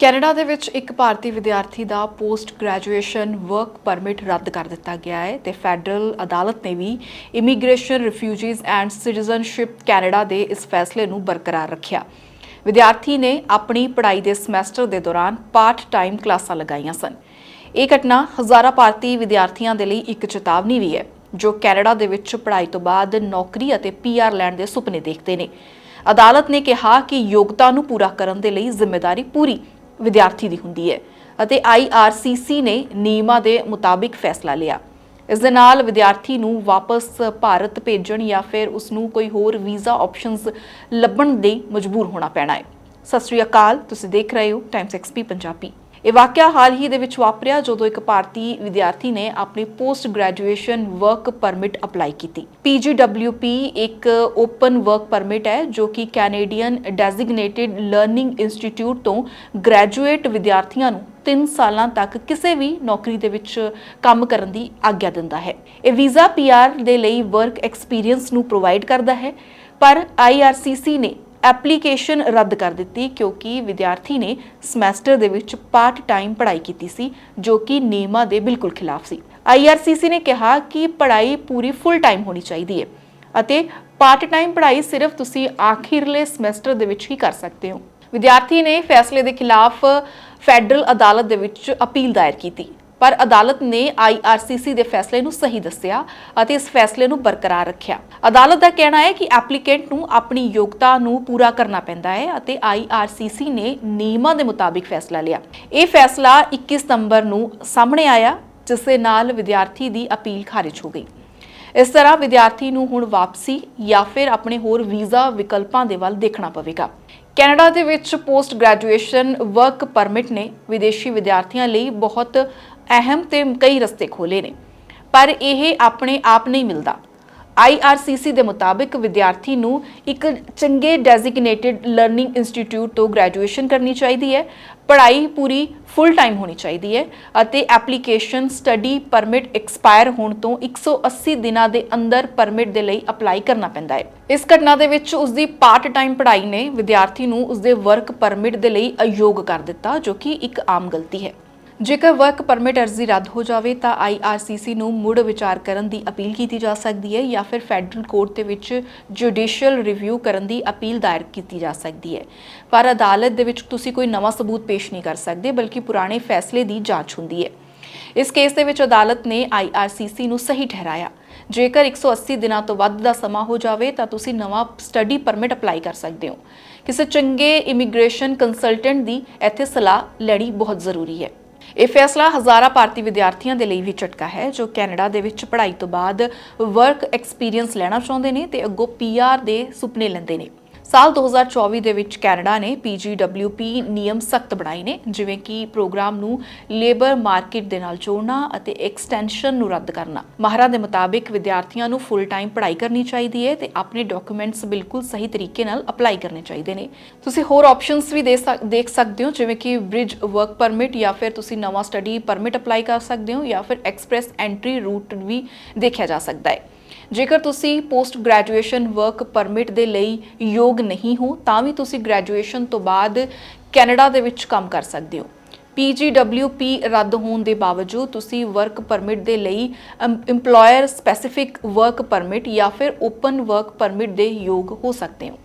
Canada ਦੇ ਵਿੱਚ ਇੱਕ ਭਾਰਤੀ ਵਿਦਿਆਰਥੀ ਦਾ ਪੋਸਟ ਗ੍ਰੈਜੂਏਸ਼ਨ ਵਰਕ ਪਰਮਿਟ ਰੱਦ ਕਰ ਦਿੱਤਾ ਗਿਆ ਹੈ ਤੇ ਫੈਡਰਲ ਅਦਾਲਤ ਨੇ ਵੀ immigration, refugees and citizenship Canada ਦੇ ਇਸ ਫੈਸਲੇ ਨੂੰ ਬਰਕਰਾਰ ਰੱਖਿਆ। ਵਿਦਿਆਰਥੀ ਨੇ ਆਪਣੀ ਪੜ੍ਹਾਈ ਦੇ ਸਮੈਸਟਰ ਦੇ ਦੌਰਾਨ ਪਾਰਟ ਟਾਈਮ ਕਲਾਸਾਂ ਲਗਾਈਆਂ ਸਨ। ਇਹ ਘਟਨਾ ਹਜ਼ਾਰਾਂ ਭਾਰਤੀ ਵਿਦਿਆਰਥੀਆਂ ਦੇ ਲਈ ਇੱਕ ਚੇਤਾਵਨੀ ਵੀ ਹੈ, ਜੋ ਕੈਨੇਡਾ ਦੇ ਵਿੱਚ ਪੜ੍ਹਾਈ ਤੋਂ ਬਾਅਦ ਨੌਕਰੀ ਅਤੇ ਪੀਆਰ ਲੈਣ ਦੇ ਸੁਪਨੇ ਦੇਖਦੇ ਨੇ। ਅਦਾਲਤ ਨੇ ਕਿਹਾ ਕਿ ਯੋਗਤਾ ਨੂੰ ਪੂਰਾ ਕਰਨ ਦੇ ਲਈ ਜ਼ਿੰਮੇਵਾਰੀ ਪੂਰੀ ਵਿਦਿਆਰਥੀ ਦੀ ਹੁੰਦੀ ਹੈ ਅਤੇ ਆਈਆਰਸੀਸੀ ਨੇ ਨਿਯਮਾਂ ਦੇ ਮੁਤਾਬਿਕ ਫੈਸਲਾ ਲਿਆ। ਇਸ ਦੇ ਨਾਲ ਵਿਦਿਆਰਥੀ ਨੂੰ ਵਾਪਸ ਭਾਰਤ ਭੇਜਣ ਜਾਂ ਫਿਰ ਉਸ ਨੂੰ ਕੋਈ ਹੋਰ ਵੀਜ਼ਾ ਆਪਸ਼ਨਸ ਲੱਭਣ ਲਈ ਮਜਬੂਰ ਹੋਣਾ ਪੈਣਾ ਹੈ। ਸਤਿ ਸ਼੍ਰੀ ਅਕਾਲ, ਤੁਸੀਂ ਦੇਖ ਰਹੇ ਹੋ ਟਾਈਮਸ ਐਕਸਪੀ ਪੰਜਾਬੀ। ਇਹ ਵਾਕਿਆ ਹਾਲ ਹੀ ਦੇ ਵਿੱਚ ਵਾਪਰਿਆ ਜਦੋਂ ਇੱਕ ਭਾਰਤੀ ਵਿਦਿਆਰਥੀ ਨੇ ਆਪਣੀ post graduation work permit apply ਕੀਤੀ। PGWP ਇੱਕ ਓਪਨ ਵਰਕ ਪਰਮਿਟ ਹੈ ਜੋ ਕਿ ਕੈਨੇਡੀਅਨ ਡੈਜ਼ਿਗਨੇਟਿਡ ਲਰਨਿੰਗ ਇੰਸਟੀਚਿਊਟ ਤੋਂ ਗ੍ਰੈਜੂਏਟ ਵਿਦਿਆਰਥੀਆਂ ਨੂੰ 3 ਸਾਲਾਂ ਤੱਕ ਕਿਸੇ ਵੀ ਨੌਕਰੀ ਦੇ ਵਿੱਚ ਕੰਮ ਕਰਨ ਦੀ ਆਗਿਆ ਦਿੰਦਾ ਹੈ। ਇਹ ਵੀਜ਼ਾ ਪੀਆਰ ਦੇ ਲਈ ਵਰਕ ਐਕਸਪੀਰੀਅੰਸ ਨੂੰ ਪ੍ਰੋਵਾਈਡ ਕਰਦਾ ਹੈ, ਪਰ IRCC ਨੇ ਐਪਲੀਕੇਸ਼ਨ ਰੱਦ ਕਰ ਦਿੱਤੀ ਕਿਉਂਕਿ ਵਿਦਿਆਰਥੀ ਨੇ ਸਮੈਸਟਰ ਦੇ ਵਿੱਚ ਪਾਰਟ ਟਾਈਮ ਪੜ੍ਹਾਈ ਕੀਤੀ ਸੀ, ਜੋ ਕਿ ਨਿਯਮਾਂ ਦੇ ਬਿਲਕੁਲ ਖਿਲਾਫ ਸੀ। IRCC ਨੇ ਕਿਹਾ ਕਿ ਪੜ੍ਹਾਈ ਪੂਰੀ ਫੁੱਲ ਟਾਈਮ ਹੋਣੀ ਚਾਹੀਦੀ ਹੈ ਅਤੇ ਪਾਰਟ ਟਾਈਮ ਪੜ੍ਹਾਈ ਸਿਰਫ ਤੁਸੀਂ ਆਖਿਰਲੇ ਸਮੈਸਟਰ ਦੇ ਵਿੱਚ ਹੀ ਕਰ ਸਕਦੇ ਹੋ। ਵਿਦਿਆਰਥੀ ਨੇ ਫੈਸਲੇ ਦੇ ਖਿਲਾਫ ਫੈਡਰਲ ਅਦਾਲਤ ਦੇ ਵਿੱਚ ਅਪੀਲ ਦਾਇਰ ਕੀਤੀ। ਪਰ ਅਦਾਲਤ ਨੇ IRCC ਦੇ ਫੈਸਲੇ ਨੂੰ ਸਹੀ ਦੱਸਿਆ ਅਤੇ ਇਸ ਫੈਸਲੇ ਨੂੰ ਬਰਕਰਾਰ ਰੱਖਿਆ। ਅਦਾਲਤ ਦਾ ਕਹਿਣਾ ਹੈ ਕਿ ਐਪਲੀਕੈਂਟ ਨੂੰ ਆਪਣੀ ਯੋਗਤਾ ਨੂੰ ਪੂਰਾ ਕਰਨਾ ਪੈਂਦਾ ਹੈ ਅਤੇ IRCC ਨੇ ਨਿਯਮਾਂ ਦੇ ਮੁਤਾਬਿਕ ਫੈਸਲਾ ਲਿਆ। ਇਹ ਫੈਸਲਾ 21 ਸਤੰਬਰ ਨੂੰ ਸਾਹਮਣੇ ਆਇਆ ਜਿਸ ਦੇ ਨਾਲ ਵਿਦਿਆਰਥੀ ਦੀ ਅਪੀਲ ਖਾਰਜ ਹੋ ਗਈ। ਇਸ ਤਰ੍ਹਾਂ ਵਿਦਿਆਰਥੀ ਨੂੰ ਹੁਣ ਵਾਪਸੀ ਜਾਂ ਫਿਰ ਆਪਣੇ ਹੋਰ ਵੀਜ਼ਾ ਵਿਕਲਪਾਂ ਦੇ ਵੱਲ ਦੇਖਣਾ ਪਵੇਗਾ। ਕੈਨੇਡਾ ਦੇ ਵਿੱਚ ਪੋਸਟ ਗ੍ਰੈਜੂਏਸ਼ਨ ਵਰਕ ਪਰਮਿਟ ਨੇ ਵਿਦੇਸ਼ੀ ਵਿਦਿਆਰਥੀਆਂ ਲਈ ਬਹੁਤ ਅਹਿਮ ਤੇ ਕਈ ਰਸਤੇ ਖੋਲੇ ਨੇ, ਪਰ ਇਹ ਆਪਣੇ ਆਪ ਨਹੀਂ ਮਿਲਦਾ। IRCC ਦੇ ਮੁਤਾਬਿਕ ਵਿਦਿਆਰਥੀ ਨੂੰ ਇੱਕ ਚੰਗੇ ਡੈਜ਼ਿਗਨੇਟਿਡ ਲਰਨਿੰਗ ਇੰਸਟੀਚਿਊਟ ਤੋਂ ਗ੍ਰੈਜੂਏਸ਼ਨ ਕਰਨੀ ਚਾਹੀਦੀ ਹੈ, ਪੜ੍ਹਾਈ ਪੂਰੀ ਫੁੱਲ ਟਾਈਮ ਹੋਣੀ ਚਾਹੀਦੀ ਹੈ ਅਤੇ ਐਪਲੀਕੇਸ਼ਨ ਸਟੱਡੀ ਪਰਮਿਟ ਐਕਸਪਾਇਰ ਹੋਣ ਤੋਂ 180 ਦਿਨਾਂ ਦੇ ਅੰਦਰ ਪਰਮਿਟ ਦੇ ਲਈ ਅਪਲਾਈ ਕਰਨਾ ਪੈਂਦਾ ਹੈ। ਇਸ ਘਟਨਾ ਦੇ ਵਿੱਚ ਉਸ ਦੀ ਪਾਰਟ ਟਾਈਮ ਪੜ੍ਹਾਈ ਨੇ ਵਿਦਿਆਰਥੀ ਨੂੰ ਉਸ ਦੇ ਵਰਕ ਪਰਮਿਟ ਦੇ ਲਈ ਅਯੋਗ ਕਰ ਦਿੱਤਾ, ਜੋ ਕਿ ਇੱਕ ਆਮ ਗਲਤੀ ਹੈ। ਜੇਕਰ ਵਰਕ ਪਰਮਿਟ ਅਰਜ਼ੀ ਰੱਦ ਹੋ ਜਾਵੇ ਤਾਂ IRCC ਨੂੰ ਮੁੜ ਵਿਚਾਰ ਕਰਨ ਦੀ ਅਪੀਲ ਕੀਤੀ ਜਾ ਸਕਦੀ ਹੈ ਜਾਂ ਫਿਰ ਫੈਡਰਲ ਕੋਰਟ ਦੇ ਵਿੱਚ ਜੁਡੀਸ਼ੀਅਲ ਰਿਵਿਊ ਕਰਨ ਦੀ ਅਪੀਲ ਦਾਇਰ ਕੀਤੀ ਜਾ ਸਕਦੀ ਹੈ। ਪਰ ਅਦਾਲਤ ਦੇ ਵਿੱਚ ਤੁਸੀਂ ਕੋਈ ਨਵਾਂ ਸਬੂਤ ਪੇਸ਼ ਨਹੀਂ ਕਰ ਸਕਦੇ, ਬਲਕਿ ਪੁਰਾਣੇ ਫੈਸਲੇ ਦੀ ਜਾਂਚ ਹੁੰਦੀ ਹੈ। ਇਸ ਕੇਸ ਦੇ ਵਿੱਚ ਅਦਾਲਤ ਨੇ IRCC ਨੂੰ ਸਹੀ ਠਹਿਰਾਇਆ। ਜੇਕਰ 180 ਦਿਨਾਂ ਤੋਂ ਵੱਧ ਦਾ ਸਮਾਂ ਹੋ ਜਾਵੇ ਤਾਂ ਤੁਸੀਂ ਨਵਾਂ ਸਟੱਡੀ ਪਰਮਿਟ ਅਪਲਾਈ ਕਰ ਸਕਦੇ ਹੋ। ਕਿਸੇ ਚੰਗੇ ਇਮੀਗ੍ਰੇਸ਼ਨ ਕੰਸਲਟੈਂਟ ਦੀ ਇੱਥੇ ਸਲਾਹ ਲੈਣੀ ਬਹੁਤ ਜ਼ਰੂਰੀ ਹੈ। ਇਹ ਫੈਸਲਾ ਹਜ਼ਾਰਾਂ ਭਾਰਤੀ ਵਿਦਿਆਰਥੀਆਂ ਦੇ ਲਈ ਵੀ ਝਟਕਾ ਹੈ, ਜੋ ਕੈਨੇਡਾ ਦੇ ਵਿੱਚ ਪੜ੍ਹਾਈ ਤੋਂ ਬਾਅਦ ਵਰਕ ਐਕਸਪੀਰੀਅੰਸ ਲੈਣਾ ਚਾਹੁੰਦੇ ਨੇ ਤੇ ਅੱਗੋਂ ਪੀਆਰ ਦੇ ਸੁਪਨੇ ਲੈਂਦੇ ਨੇ। ਸਾਲ 2024 ਦੇ ਵਿੱਚ ਕੈਨੇਡਾ ਨੇ PGWP ਨਿਯਮ ਸਖਤ ਬਣਾਏ ਨੇ, ਜਿਵੇਂ ਕਿ ਪ੍ਰੋਗਰਾਮ ਨੂੰ ਲੇਬਰ ਮਾਰਕੀਟ ਦੇ ਨਾਲ ਜੋੜਨਾ ਅਤੇ ਐਕਸਟੈਂਸ਼ਨ ਨੂੰ ਰੱਦ ਕਰਨਾ। ਮਾਹਰਾਂ ਦੇ ਮੁਤਾਬਿਕ ਵਿਦਿਆਰਥੀਆਂ ਨੂੰ ਫੁੱਲ ਟਾਈਮ ਪੜ੍ਹਾਈ ਕਰਨੀ ਚਾਹੀਦੀ ਹੈ ਤੇ ਆਪਣੇ ਡਾਕੂਮੈਂਟਸ ਬਿਲਕੁਲ ਸਹੀ ਤਰੀਕੇ ਨਾਲ ਅਪਲਾਈ ਕਰਨੇ ਚਾਹੀਦੇ ਨੇ। ਤੁਸੀਂ ਹੋਰ ਆਪਸ਼ਨਸ ਵੀ ਦੇਖ ਸਕਦੇ ਹੋ, ਜਿਵੇਂ ਕਿ ਬ੍ਰਿਜ ਵਰਕ ਪਰਮਿਟ ਜਾਂ ਫਿਰ ਤੁਸੀਂ ਨਵਾਂ ਸਟੱਡੀ ਪਰਮਿਟ ਅਪਲਾਈ ਕਰ ਸਕਦੇ ਹੋ ਜਾਂ ਫਿਰ ਐਕਸਪ੍ਰੈਸ ਐਂਟਰੀ ਰੂਟ ਵੀ ਦੇਖਿਆ ਜਾ ਸਕਦਾ ਹੈ। ਜੇਕਰ ਤੁਸੀਂ ਪੋਸਟ ਗ੍ਰੈਜੂਏਸ਼ਨ ਵਰਕ ਪਰਮਿਟ ਦੇ ਲਈ ਯੋਗ ਨਹੀਂ ਹੋ, ਤਾਂ ਵੀ ਤੁਸੀਂ ਗ੍ਰੈਜੂਏਸ਼ਨ ਤੋਂ ਬਾਅਦ ਕੈਨੇਡਾ ਦੇ ਵਿੱਚ ਕੰਮ ਕਰ ਸਕਦੇ ਹੋ। PGWP ਰੱਦ ਹੋਣ ਦੇ ਬਾਵਜੂਦ ਤੁਸੀਂ ਵਰਕ ਪਰਮਿਟ ਦੇ ਲਈ EMPLOYER ਸਪੈਸੀਫਿਕ ਵਰਕ ਪਰਮਿਟ ਜਾਂ ਫਿਰ ਓਪਨ ਵਰਕ ਪਰਮਿਟ ਦੇ ਯੋਗ ਹੋ ਸਕਦੇ ਹੋ।